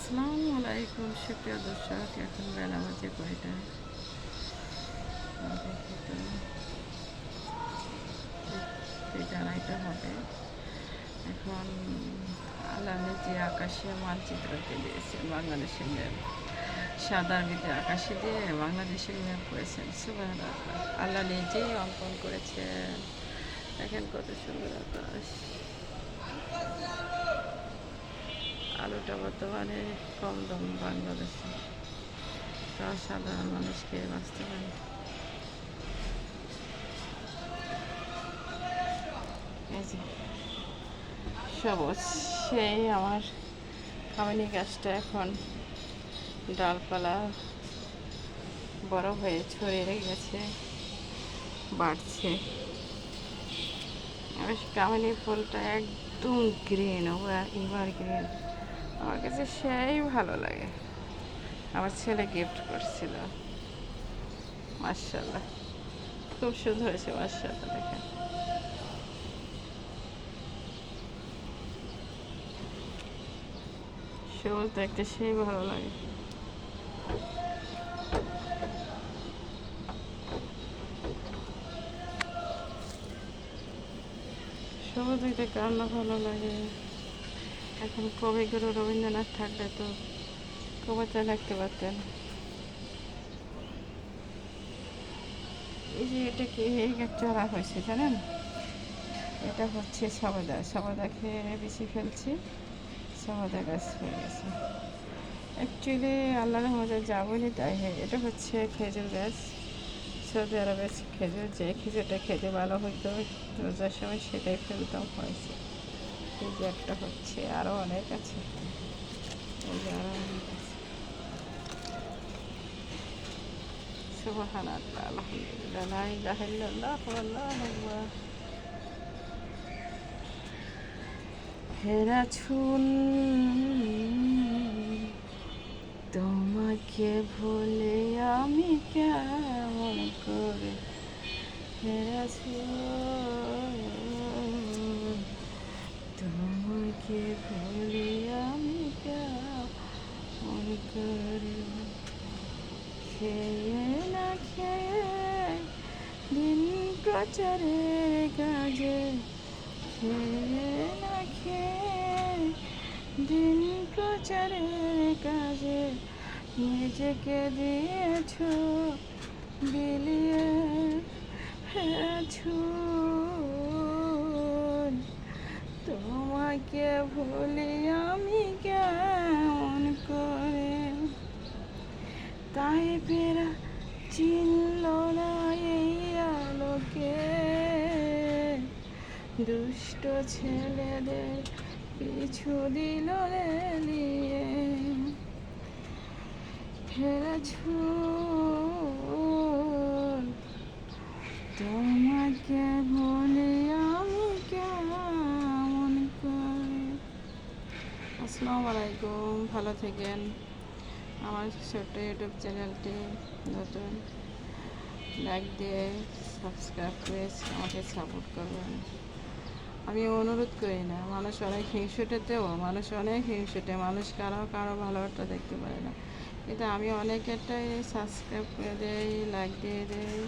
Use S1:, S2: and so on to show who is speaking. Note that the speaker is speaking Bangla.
S1: আসসালামু আলাইকুম সুপ্রিয় দর্শক, এখন বেলা বাজে কয়টা? আড়াইটা হবে। এখন আল্লাহ যে আকাশে মানচিত্রকে দিয়েছেন বাংলাদেশের ম্যাপ। সাদার ভিতরে আকাশে দিয়ে বাংলাদেশের ম্যাপ করেছেন। সুবাহ আল্লাহ নিজেই অঙ্কন করেছেন। দেখেন কত সুন্দর আকাশ। আলুটা বর্তমানে কম দাম বাংলাদেশে। তা সাধারণ মানুষকে বাঁচতে পারে। সবুজ, সেই আমার কামিনী গাছটা এখন ডালপালা বড় হয়ে ছড়িয়ে গেছে, বাড়ছে। কামিনী ফুলটা একদম গ্রিন ওরা এবার গ্রিন আমার কাছে সেই ভালো লাগে। আমার ছেলে গিফট করছিল। মার্শাল্লাহ খুব সুন্দর হয়েছে মার্শাল্লাহ দেখেন। সবুজ দেখতে সেই ভালো লাগে। সবুজ দেখতে কান্না ভালো লাগে। এখন কবিগুরু রবীন্দ্রনাথ থাকলে তো কবিতা লিখতে পারতেন। এই যে এটা কি চারা হয়েছে, জানেন? এটা হচ্ছে সবাদা। সবাদা খেয়ে বেশি ফেলছি, সবাদা গাছ হয়ে গেছে। অ্যাকচুয়ালি আল্লাহর মজা যাবনি তাই এটা হচ্ছে খেজুর গাছ। সৌদি আরবের খেজুর, যে খেজুরটা খেতে ভালো হইতো, রোজার সময় সেটাই ফেলতাম হয়েছে এই যে একটা হচ্ছে আরও অনেক আছে। হেরা ছুন, তোমাকে ভুলে আমি কেমন করে হেরা তোমাকে ভুলে আমি কেমন করে খেয়ে না খেয়ে দিন প্রচারের কাজে। খেয়ে না খেয়ে দিন প্রচারের কাজে। নিজেকে দিয়েছ, বিলিয়ে তোমাকে ভুলি ফেরা চিনল না এই আলোকে। দুষ্ট ছেলেদের পিছু দিল রে নিয়ে ফেরেছ তোমাকে বলে আমি কেমন করে? আসসালামু আলাইকুম, ভালো থাকেন। আমার ছোট ইউটিউব চ্যানেলটি নতুন লাইক দিয়ে সাবস্ক্রাইব করে আমাকে সাপোর্ট করবেন। আমি অনুরোধ করি না, মানুষ অনেক হিংসুটেতেও, মানুষ অনেক হিংসুটে, মানুষ কারও কারও ভালোটা দেখতে পারে না। কিন্তু আমি অনেকেরটাই সাবস্ক্রাইব করে দেই লাইক দিয়ে দেই।